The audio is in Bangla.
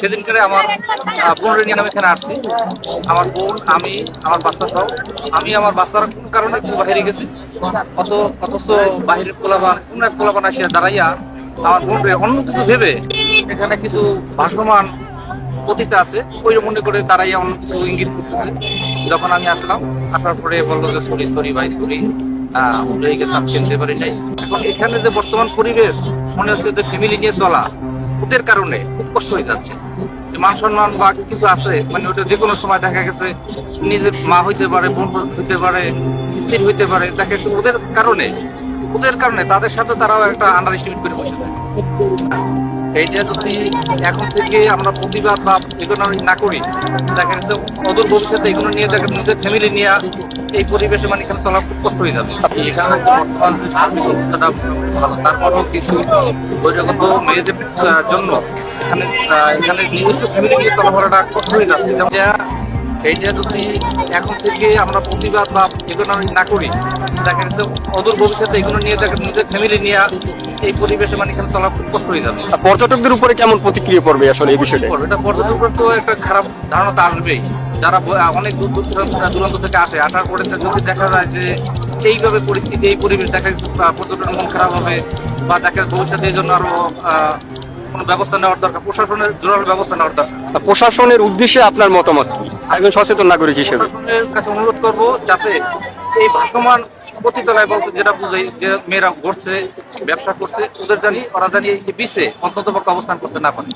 সেদিন করে আমার বোনের নিয়ে আমি এখানে আসছি। আমার বোন, আমি, আমার বাচ্চা সহ আমি আমার বাচ্চার কোন কারণে বাইরে গেছি। অত অথচ বাহিরের পোলাবান কোন এক পোলাবান আসিয়া দাঁড়াইয়া আমার বোন অন্য কিছু ভেবে এখানে কিছু ভাসমান পতিতা আছে, ওই মনে করে দাঁড়াইয়া অন্য কিছু ইঙ্গিত করতেছে। যখন আমি আসলাম, আসার পরে বলল যে, সরি সরি ভাই, সরি। উঠে গেছে, আমি চিনতে পারি নাই। এখন এখানে যে বর্তমান পরিবেশ, মনে হচ্ছে যে ফ্যামিলি নিয়ে চলা। ওদের কারণে খুব কষ্ট হয়ে যাচ্ছে। মান সম্মান বা কিছু আছে মানে ওটা যে কোনো সময় দেখা গেছে নিজের মা হইতে পারে, বোন হইতে পারে, স্ত্রী হইতে পারে, দেখা গেছে ওদের কারণে ওদের কারণে তাদের সাথে তারাও একটা আন্ডার এস্টিমেট করে বসে এইটা যদি এখন থেকে আমরা প্রতিবাদ বা এগুলো না করি, দেখা গেছে অদূর ভবিষ্যতে এগুলো নিয়ে দেখা নিজের ফ্যামিলি নিয়ে এই পরিবেশে মানে এখানে চলা খুব কষ্ট হয়ে যাবে। এখানে বর্তমান যে অবস্থাটা, ভালো, তারপরেও কিছু বহিরাগত মেয়েদের জন্য এখানে এখানে নিজস্ব ফ্যামিলি নিয়ে চলাফেরাটা কষ্ট হয়ে যাচ্ছে। যেমন এইটা যদি এখন থেকে আমরা প্রতিবাদ বা এগুলো না করি দেখা গেছে অদূর ভবিষ্যতে এগুলো নিয়ে দেখা নিজের ফ্যামিলি নিয়ে এই পরিবেশে মানে এখানে চলা খুব কষ্ট হয়ে যাবে পর্যটকদের উপরে কেমন প্রতিক্রিয়া পড়বে আসলে এই বিষয়টা পড়বে। এটা পর্যটকের তো একটা খারাপ ধারণা তো আসবেই যারা অনেক দূর দূর দূরান্ত- দূরান্ত থেকে আসে আসার পরে যদি দেখা যায় যে এইভাবে পরিস্থিতি এই পরিবেশ দেখা যাচ্ছে আহ, পর্যটনের মন খারাপ হবে বা দেখা ভবিষ্যতে এই জন্য আরও আহ, কোনো ব্যবস্থা নেওয়ার দরকার? প্রশাসনের জোরালো ব্যবস্থা নেওয়ার দরকার। প্রশাসনের উদ্দেশ্যে আপনার মতামত কি? একজন সচেতন নাগরিক হিসেবে। প্রশাসনের কাছে অনুরোধ করব যাতে এই ভাসমান পতিতলায় বলতে যেটা বুঝাই যে মেয়েরা ঘটছে ব্যবসা করছে ওদের জানি ওরা জানি বিশ্বে অন্তত অবস্থান করতে না পারে।